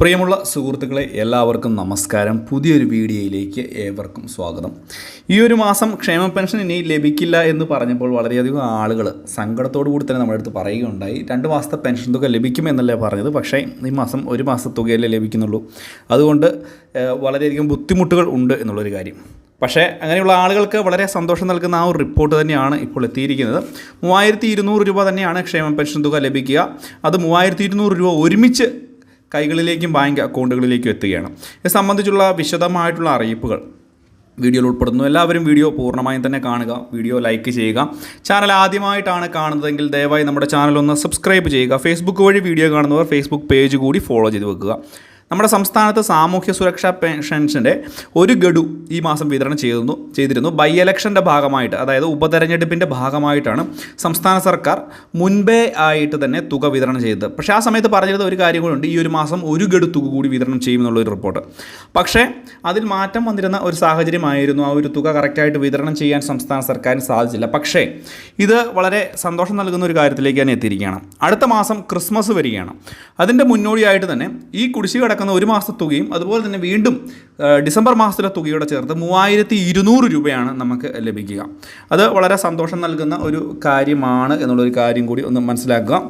പ്രിയമുള്ള സുഹൃത്തുക്കളെ എല്ലാവർക്കും നമസ്കാരം. പുതിയൊരു വീഡിയോയിലേക്ക് ഏവർക്കും സ്വാഗതം. ഈ ഒരു മാസം ക്ഷേമ പെൻഷൻ ഇനി ലഭിക്കില്ല എന്ന് പറഞ്ഞപ്പോൾ വളരെയധികം ആളുകൾ സങ്കടത്തോടു കൂടി തന്നെ നമ്മുടെ അടുത്ത് പറയുകയുണ്ടായി. രണ്ട് മാസത്തെ പെൻഷൻ തുക ലഭിക്കുമെന്നല്ലേ പറഞ്ഞത്. പക്ഷേ ഈ മാസം ഒരു മാസത്തെ തുകയല്ലേ ലഭിക്കുന്നുള്ളൂ. അതുകൊണ്ട് വളരെയധികം ബുദ്ധിമുട്ടുകൾ ഉണ്ട് എന്നുള്ളൊരു കാര്യം. പക്ഷേ അങ്ങനെയുള്ള ആളുകൾക്ക് വളരെ സന്തോഷം നൽകുന്ന ആ ഒരു റിപ്പോർട്ട് തന്നെയാണ് ഇപ്പോൾ എത്തിയിരിക്കുന്നത്. മൂവായിരത്തി ഇരുന്നൂറ് രൂപ തന്നെയാണ് ക്ഷേമ പെൻഷൻ തുക ലഭിക്കുക. അത് മൂവായിരത്തി ഇരുന്നൂറ് രൂപ ഒരുമിച്ച് കൈകളിലേക്കും ബാങ്ക് അക്കൗണ്ടുകളിലേക്കും എത്തുകയാണ്. ഇത് സംബന്ധിച്ചുള്ള വിശദമായിട്ടുള്ള അറിയിപ്പുകൾ വീഡിയോയിൽ ഉൾപ്പെടുന്നു. എല്ലാവരും വീഡിയോ പൂർണമായും തന്നെ കാണുക വീഡിയോ ലൈക്ക് ചെയ്യുക. ചാനൽ ആദ്യമായിട്ടാണ് കാണുന്നതെങ്കിൽ ദയവായി നമ്മുടെ ചാനൽ ഒന്ന് സബ്സ്ക്രൈബ് ചെയ്യുക. ഫേസ്ബുക്ക് വഴി വീഡിയോ കാണുന്നവർ ഫേസ്ബുക്ക് പേജ് കൂടി ഫോളോ ചെയ്ത് വെക്കുക. നമ്മുടെ സംസ്ഥാനത്ത് സാമൂഹ്യ സുരക്ഷാ പെൻഷൻസിന്റെ ഒരു ഗഡു ഈ മാസം വിതരണം ചെയ്തിരുന്നു ചെയ്തിരുന്നു. ബൈ ഇലക്ഷന്റെ ഭാഗമായിട്ട് അതായത് ഉപതെരഞ്ഞെടുപ്പിന്റെ ഭാഗമായിട്ടാണ് സംസ്ഥാന സർക്കാർ മുൻപേ ആയിട്ട് തന്നെ തുക വിതരണം ചെയ്തത്. പക്ഷേ ആ സമയത്ത് പറഞ്ഞിരുന്ന ഒരു കാര്യം കൂടി ഈ ഒരു മാസം ഒരു ഗഡു തുക കൂടി വിതരണം ചെയ്യുമെന്നുള്ള ഒരു റിപ്പോർട്ട്. പക്ഷേ അതിൽ മാറ്റം വന്നിരുന്ന ഒരു സാഹചര്യമായിരുന്നു. ആ ഒരു തുക കറക്റ്റായിട്ട് വിതരണം ചെയ്യാൻ സംസ്ഥാന സർക്കാരിന് സാധിച്ചില്ല. പക്ഷേ ഇത് വളരെ സന്തോഷം നൽകുന്ന ഒരു കാര്യത്തിലേക്ക് തന്നെ എത്തിയിരിക്കുകയാണ്. അടുത്ത മാസം ക്രിസ്മസ് വരികയാണ്. അതിന്റെ മുന്നോടിയായിട്ട് തന്നെ ഈ കുടിശ്ശിക കിടക്കുന്ന ഒരു മാസത്തെ തുകയും അതുപോലെ തന്നെ വീണ്ടും ഡിസംബർ മാസത്തിലെ തുകയോടെ ചേർത്ത് മൂവായിരത്തി ഇരുന്നൂറ് രൂപയാണ് നമുക്ക് ലഭിക്കുക. അത് വളരെ സന്തോഷം നൽകുന്ന ഒരു കാര്യമാണ് എന്നുള്ളൊരു കാര്യം കൂടി ഒന്ന് മനസ്സിലാക്കുക.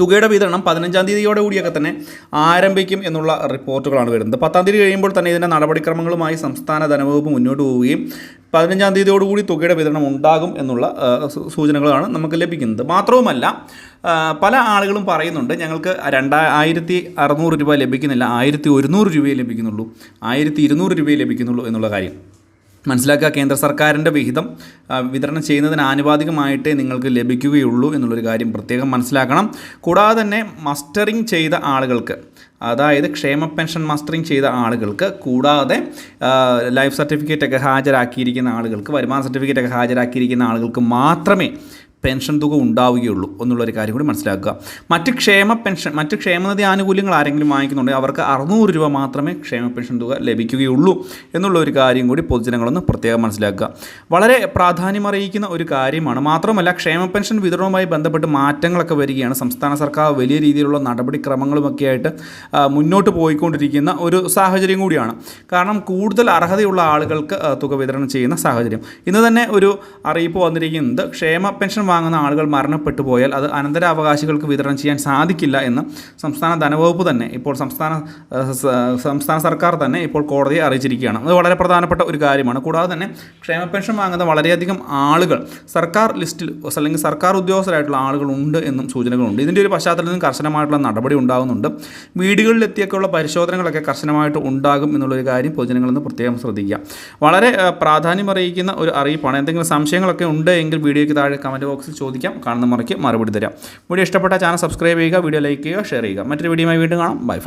തുകയുടെ വിതരണം പതിനഞ്ചാം തീയതിയോടെ കൂടിയൊക്കെ തന്നെ ആരംഭിക്കും എന്നുള്ള റിപ്പോർട്ടുകളാണ് വരുന്നത്. പത്താം തീയതി കഴിയുമ്പോൾ തന്നെ ഇതിന്റെ നടപടിക്രമങ്ങളുമായി സംസ്ഥാന ധനവകുപ്പ് മുന്നോട്ട് പോവുകയും പതിനഞ്ചാം തീയതിയോടുകൂടി തുകയുടെ വിതരണം ഉണ്ടാകും എന്നുള്ള സൂചനകളാണ് നമുക്ക് ലഭിക്കുന്നത്. മാത്രവുമല്ല പല ആളുകളും പറയുന്നുണ്ട് ഞങ്ങൾക്ക് രണ്ടായിരത്തി അറുന്നൂറ് രൂപ ലഭിക്കുന്നില്ല ആയിരത്തി ഒരുന്നൂറ് രൂപയെ ലഭിക്കുന്നുള്ളൂ ആയിരത്തി ഇരുന്നൂറ് രൂപയെ ലഭിക്കുന്നുള്ളൂ എന്നുള്ള കാര്യം. മനസ്സിലാക്കുക കേന്ദ്ര സർക്കാരിന്റെ വിഹിതം വിതരണം ചെയ്യുന്നതിന് ആനുപാതികമായിട്ടേ നിങ്ങൾക്ക് ലഭിക്കുകയുള്ളൂ എന്നുള്ളൊരു കാര്യം പ്രത്യേകം മനസ്സിലാക്കണം. കൂടാതെ തന്നെ മസ്റ്ററിങ് ചെയ്ത ആളുകൾക്ക് അതായത് ക്ഷേമ പെൻഷൻ മസ്റ്ററിങ് ചെയ്ത ആളുകൾക്ക് കൂടാതെ ലൈഫ് സർട്ടിഫിക്കറ്റ് ഒക്കെ ഹാജരാക്കിയിരിക്കുന്ന ആളുകൾക്ക് വരുമാന സർട്ടിഫിക്കറ്റ് ഒക്കെ ഹാജരാക്കിയിരിക്കുന്ന ആളുകൾക്ക് മാത്രമേ പെൻഷൻ തുക ഉണ്ടാവുകയുള്ളൂ എന്നുള്ളൊരു കാര്യം കൂടി മനസ്സിലാക്കുക. മറ്റ് ക്ഷേമ പെൻഷൻ മറ്റ് ക്ഷേമനിധി ആനുകൂല്യങ്ങൾ ആരെങ്കിലും വാങ്ങിക്കുന്നുണ്ടെങ്കിൽ അവർക്ക് അറുന്നൂറ് രൂപ മാത്രമേ ക്ഷേമ പെൻഷൻ തുക ലഭിക്കുകയുള്ളൂ എന്നുള്ള ഒരു കാര്യം കൂടി പൊതുജനങ്ങളൊന്ന് പ്രത്യേകം മനസ്സിലാക്കുക. വളരെ പ്രാധാന്യമറിയിക്കുന്ന ഒരു കാര്യമാണ്. മാത്രമല്ല ക്ഷേമ പെൻഷൻ വിതരണവുമായി ബന്ധപ്പെട്ട് മാറ്റങ്ങളൊക്കെ വരികയാണ്. സംസ്ഥാന സർക്കാർ വലിയ രീതിയിലുള്ള നടപടിക്രമങ്ങളുമൊക്കെ ആയിട്ട് മുന്നോട്ട് പോയിക്കൊണ്ടിരിക്കുന്ന ഒരു സാഹചര്യം കൂടിയാണ്. കാരണം കൂടുതൽ അർഹതയുള്ള ആളുകൾക്ക് തുക വിതരണം ചെയ്യുന്ന സാഹചര്യം. ഇന്ന് തന്നെ ഒരു അറിയിപ്പ് വന്നിരിക്കുന്നത് ക്ഷേമ പെൻഷൻ വാങ്ങുന്ന ആളുകൾ മരണപ്പെട്ടു പോയാൽ അത് അനന്തരാവകാശികൾക്ക് വിതരണം ചെയ്യാൻ സാധിക്കില്ല എന്ന് സംസ്ഥാന ധനവകുപ്പ് തന്നെ ഇപ്പോൾ സംസ്ഥാന സംസ്ഥാന സർക്കാർ തന്നെ ഇപ്പോൾ കോടതിയെ അറിയിച്ചിരിക്കുകയാണ്. അത് വളരെ പ്രധാനപ്പെട്ട ഒരു കാര്യമാണ്. കൂടാതെ തന്നെ ക്ഷേമ പെൻഷൻ വാങ്ങുന്ന വളരെയധികം ആളുകൾ സർക്കാർ ലിസ്റ്റിൽ അല്ലെങ്കിൽ സർക്കാർ ഉദ്യോഗസ്ഥരായിട്ടുള്ള ആളുകളുണ്ട് എന്നും സൂചനകളുണ്ട്. ഇതിന്റെ ഒരു പശ്ചാത്തലത്തിൽ കർശനമായിട്ടുള്ള നടപടി ഉണ്ടാകുന്നുണ്ട്. വീടുകളിലെത്തിയൊക്കെയുള്ള പരിശോധനകളൊക്കെ കർശനമായിട്ട് ഉണ്ടാകും എന്നുള്ളൊരു കാര്യം പൊതുജനങ്ങളൊന്ന് പ്രത്യേകം ശ്രദ്ധിക്കുക. വളരെ പ്രാധാന്യം അറിയിക്കുന്ന ഒരു അറിയിപ്പാണ്. എന്തെങ്കിലും സംശയങ്ങളൊക്കെ ഉണ്ട് എങ്കിൽ വീഡിയോയ്ക്ക് താഴെ കമന്റ് ബോക്സിൽ ചോദിക്കാം കാണുന്ന മുറയ്ക്ക് മറുപടി തരാം. വീഡിയോ ഇഷ്ടപ്പെട്ട ചാനൽ സബ്സ്ക്രൈബ് ചെയ്യുക വീഡിയോ ലൈക്ക് ചെയ്യുക ഷെയർ ചെയ്യുക. മറ്റൊരു വീഡിയോയുമായി വീണ്ടും കാണാം. ബൈ